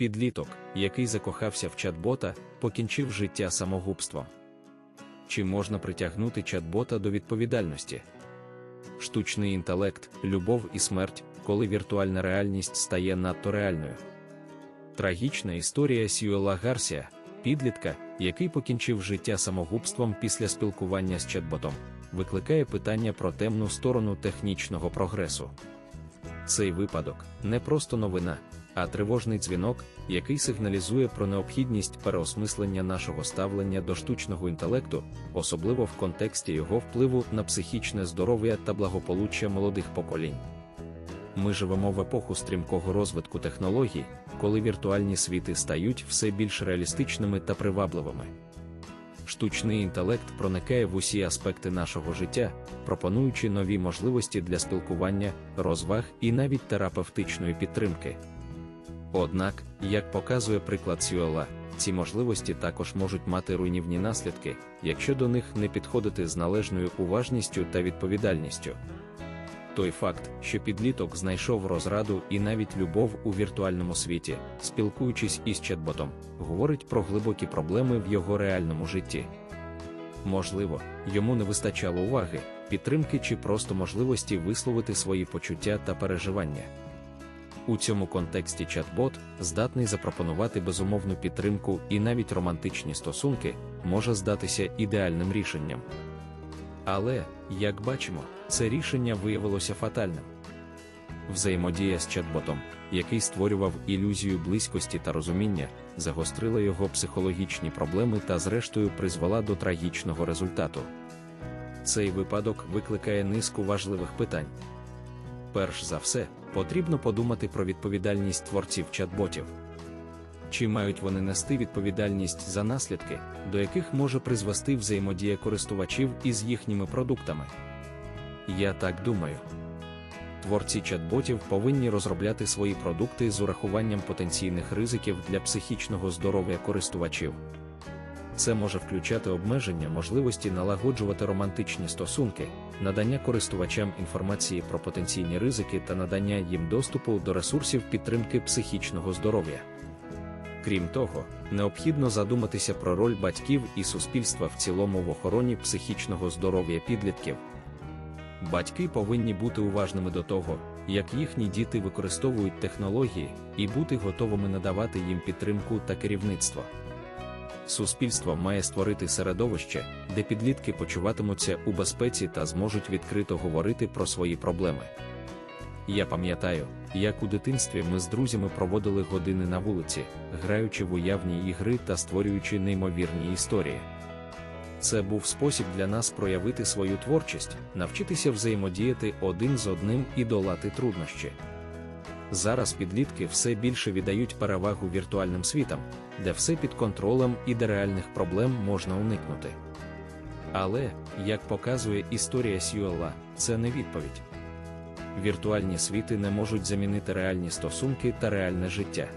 Підліток, який закохався в чат-бота, покінчив життя самогубством. Чи можна притягнути чат-бота до відповідальності? Штучний інтелект, любов і смерть, коли віртуальна реальність стає надто реальною. Трагічна історія Сюела Гарсія, підлітка, який покінчив життя самогубством після спілкування з чат-ботом, викликає питання про темну сторону технічного прогресу. Цей випадок не просто новина, а тривожний дзвінок, який сигналізує про необхідність переосмислення нашого ставлення до штучного інтелекту, особливо в контексті його впливу на психічне здоров'я та благополуччя молодих поколінь. Ми живемо в епоху стрімкого розвитку технологій, коли віртуальні світи стають все більш реалістичними та привабливими. Штучний інтелект проникає в усі аспекти нашого життя, пропонуючи нові можливості для спілкування, розваг і навіть терапевтичної підтримки. Однак, як показує приклад Сюела, ці можливості також можуть мати руйнівні наслідки, якщо до них не підходити з належною уважністю та відповідальністю. Той факт, що підліток знайшов розраду і навіть любов у віртуальному світі, спілкуючись із чат-ботом, говорить про глибокі проблеми в його реальному житті. Можливо, йому не вистачало уваги, підтримки чи просто можливості висловити свої почуття та переживання. У цьому контексті чат-бот, здатний запропонувати безумовну підтримку і навіть романтичні стосунки, може здатися ідеальним рішенням. Але, як бачимо, це рішення виявилося фатальним. Взаємодія з чат-ботом, який створював ілюзію близькості та розуміння, загострила його психологічні проблеми та, зрештою, призвела до трагічного результату. Цей випадок викликає низку важливих питань. Перш за все, потрібно подумати про відповідальність творців чат-ботів. Чи мають вони нести відповідальність за наслідки, до яких може призвести взаємодія користувачів із їхніми продуктами? Я так думаю. Творці чат-ботів повинні розробляти свої продукти з урахуванням потенційних ризиків для психічного здоров'я користувачів. Це може включати обмеження можливості налагоджувати романтичні стосунки, надання користувачам інформації про потенційні ризики та надання їм доступу до ресурсів підтримки психічного здоров'я. Крім того, необхідно задуматися про роль батьків і суспільства в цілому в охороні психічного здоров'я підлітків. Батьки повинні бути уважними до того, як їхні діти використовують технології, і бути готовими надавати їм підтримку та керівництво. Суспільство має створити середовище, де підлітки почуватимуться у безпеці та зможуть відкрито говорити про свої проблеми. Я пам'ятаю, як у дитинстві ми з друзями проводили години на вулиці, граючи в уявні ігри та створюючи неймовірні історії. Це був спосіб для нас проявити свою творчість, навчитися взаємодіяти один з одним і долати труднощі. Зараз підлітки все більше віддають перевагу віртуальним світам, де все під контролем і де реальних проблем можна уникнути. Але, як показує історія Сюелла, це не відповідь. Віртуальні світи не можуть замінити реальні стосунки та реальне життя.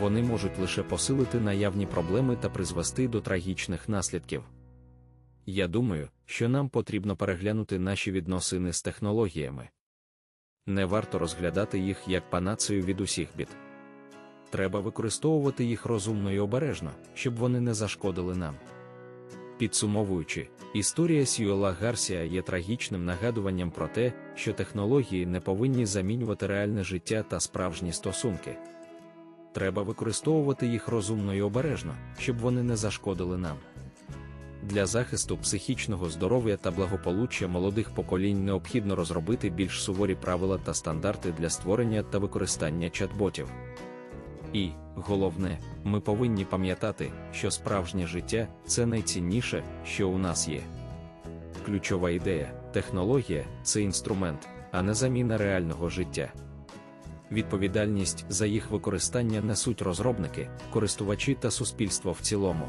Вони можуть лише посилити наявні проблеми та призвести до трагічних наслідків. Я думаю, що нам потрібно переглянути наші відносини з технологіями. Не варто розглядати їх як панацею від усіх бід. Треба використовувати їх розумно і обережно, щоб вони не зашкодили нам. Підсумовуючи, історія Сюела Гарсія є трагічним нагадуванням про те, що технології не повинні замінювати реальне життя та справжні стосунки. Треба використовувати їх розумно і обережно, щоб вони не зашкодили нам. Для захисту психічного здоров'я та благополуччя молодих поколінь необхідно розробити більш суворі правила та стандарти для створення та використання чат-ботів. І, головне, ми повинні пам'ятати, що справжнє життя це найцінніше, що у нас є. Ключова ідея, технологія це інструмент, а не заміна реального життя. Відповідальність за їх використання несуть розробники, користувачі та суспільство в цілому.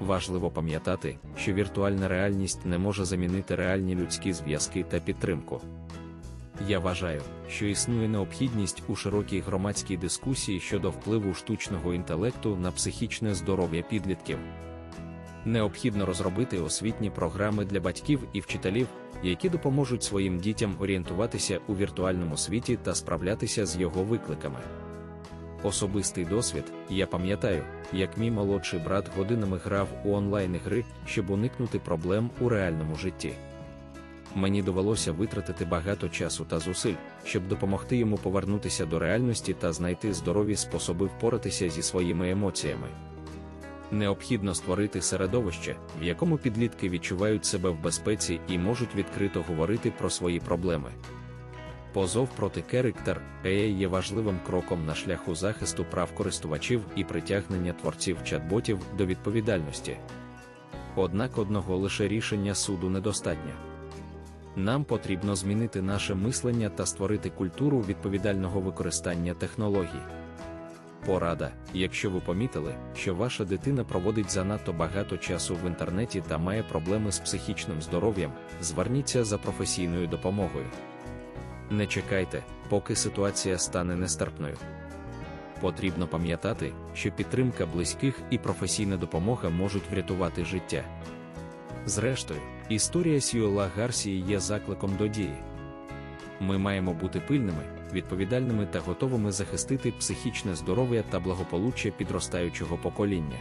Важливо пам'ятати, що віртуальна реальність не може замінити реальні людські зв'язки та підтримку. Я вважаю, що існує необхідність у широкій громадській дискусії щодо впливу штучного інтелекту на психічне здоров'я підлітків. Необхідно розробити освітні програми для батьків і вчителів, які допоможуть своїм дітям орієнтуватися у віртуальному світі та справлятися з його викликами. Особистий досвід, я пам'ятаю, як мій молодший брат годинами грав у онлайн ігри, щоб уникнути проблем у реальному житті. Мені довелося витратити багато часу та зусиль, щоб допомогти йому повернутися до реальності та знайти здорові способи впоратися зі своїми емоціями. Необхідно створити середовище, в якому підлітки відчувають себе в безпеці і можуть відкрито говорити про свої проблеми. Позов проти Character AI є важливим кроком на шляху захисту прав користувачів і притягнення творців чат-ботів до відповідальності. Однак одного лише рішення суду недостатньо. Нам потрібно змінити наше мислення та створити культуру відповідального використання технологій. Порада, якщо ви помітили, що ваша дитина проводить занадто багато часу в інтернеті та має проблеми з психічним здоров'ям, зверніться за професійною допомогою. Не чекайте, поки ситуація стане нестерпною. Потрібно пам'ятати, що підтримка близьких і професійна допомога можуть врятувати життя. Зрештою, історія Сюела Гарсії є закликом до дії. Ми маємо бути пильними, відповідальними та готовими захистити психічне здоров'я та благополуччя підростаючого покоління.